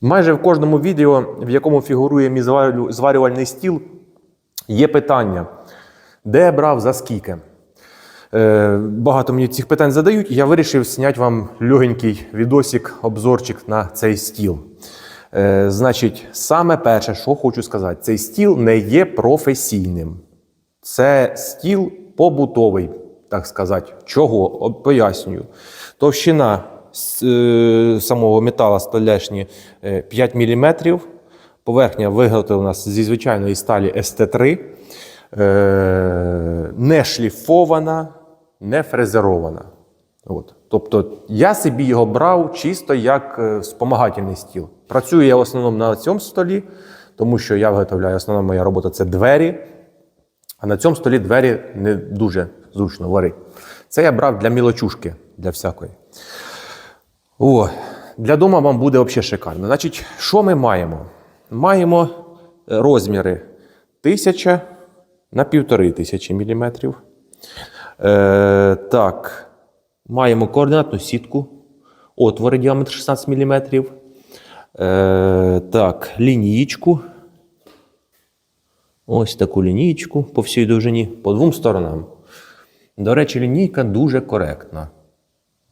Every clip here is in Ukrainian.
Майже в кожному відео, в якому фігурує мій зварювальний стіл, є питання, де брав за скільки. Е, багато мені цих питань задають, і я вирішив зняти вам легенький відосик, обзорчик на цей стіл. Е, значить, саме перше, що хочу сказати, цей стіл не є професійним. Це стіл побутовий, так сказати. Чого? Пояснюю. Товщина самого метала столешні е, 5 мм. Поверхня виготовлена зі звичайної сталі СТ3. Е, не шліфована, не фрезерована. От. Тобто я собі його брав чисто як е, спомагательний стіл. Працюю я в основному на цьому столі, тому що я виготовляю, основна моя робота це двері. А на цьому столі двері не дуже зручно варити. Це я брав для мілочушки, для всякої. О, для дома вам буде взагалі шикарно. Значить, що ми маємо? Маємо е, розміри 1000 на 1500 мм. Е, так, маємо координатну сітку. Отвори діаметр 16 мм. Е, так, лінієчку. Ось таку лінійку по всій довжині, по двом сторонам. До речі, лінійка дуже коректна.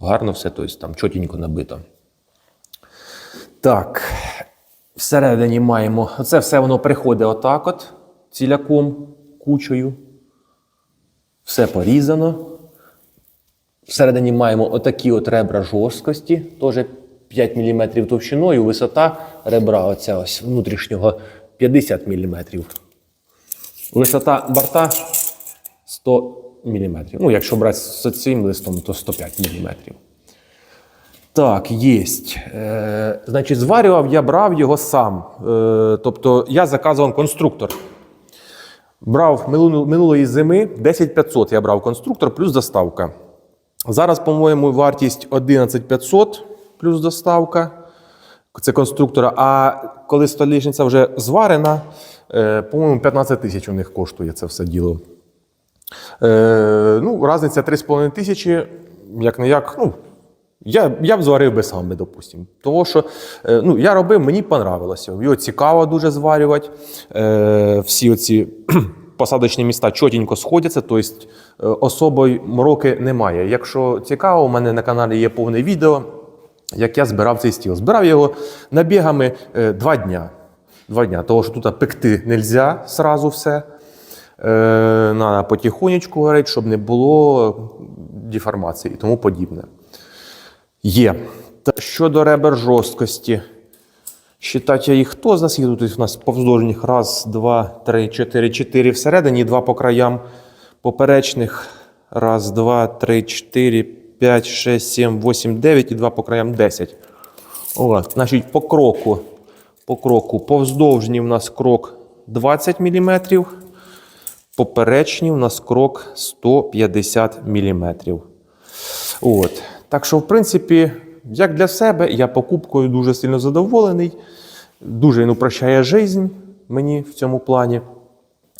Гарно все, тобто там чотенько набито. Так, всередині маємо. Оце все воно приходить отак от, ціляком, кучею. Все порізано. Всередині маємо отакі от ребра жорсткості, теж 5 мм товщиною, висота ребра оця ось внутрішнього 50 мм. Висота борта 100 мм. Ну, якщо брати з цим листом, то 105 мм. Так, є. Е, значить, зварював я брав його сам. Е, тобто я заказував конструктор. Брав минулої зими 10500 я брав конструктор плюс доставка. Зараз, по-моєму, вартість 11500 плюс доставка. Це конструктора. А коли столішниця вже зварена, е, по-моєму, 15 тисяч у них коштує це все діло. Е, ну, Разниця 3,5 тисячі, як не як, ну, я, я б зварив би сам, би, допустим. Тому що е, ну, я робив, мені понравилося. Його цікаво дуже зварювати. Е, всі оці посадочні міста чотенько сходяться, тобто е, особої мороки немає. Якщо цікаво, у мене на каналі є повне відео, як я збирав цей стіл. Збирав його набігами е, два дня. Два дня. Тому що тут пекти не можна сразу все. Е, Надо потихонечку говорити, щоб не було деформації і тому подібне. Є. Та щодо ребер жорсткості. Считать я їх хто з нас їх тут у нас повздовжніх. Раз, два, три, чотири, чотири всередині, два по краям поперечних. Раз, два, три, чотири, п'ять, шесть, сім, восім, дев'ять і два по краям десять. От, значить, по кроку. По кроку. Повздовжній у нас крок 20 мм. Поперечній у нас крок 150 мм. От. Так що, в принципі, як для себе, я покупкою дуже сильно задоволений. Дуже він упрощає життя мені в цьому плані.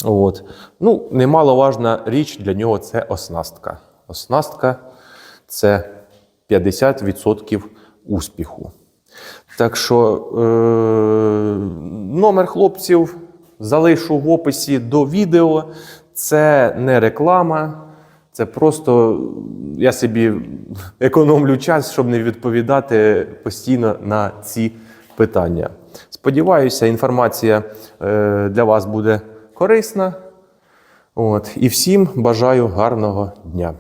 От. Ну, немаловажна річ для нього це оснастка. Оснастка це 50% успіху. Так що е- номер хлопців залишу в описі до відео. Це не реклама, це просто я собі економлю час, щоб не відповідати постійно на ці питання. Сподіваюся, інформація е, для вас буде корисна. От. І всім бажаю гарного дня.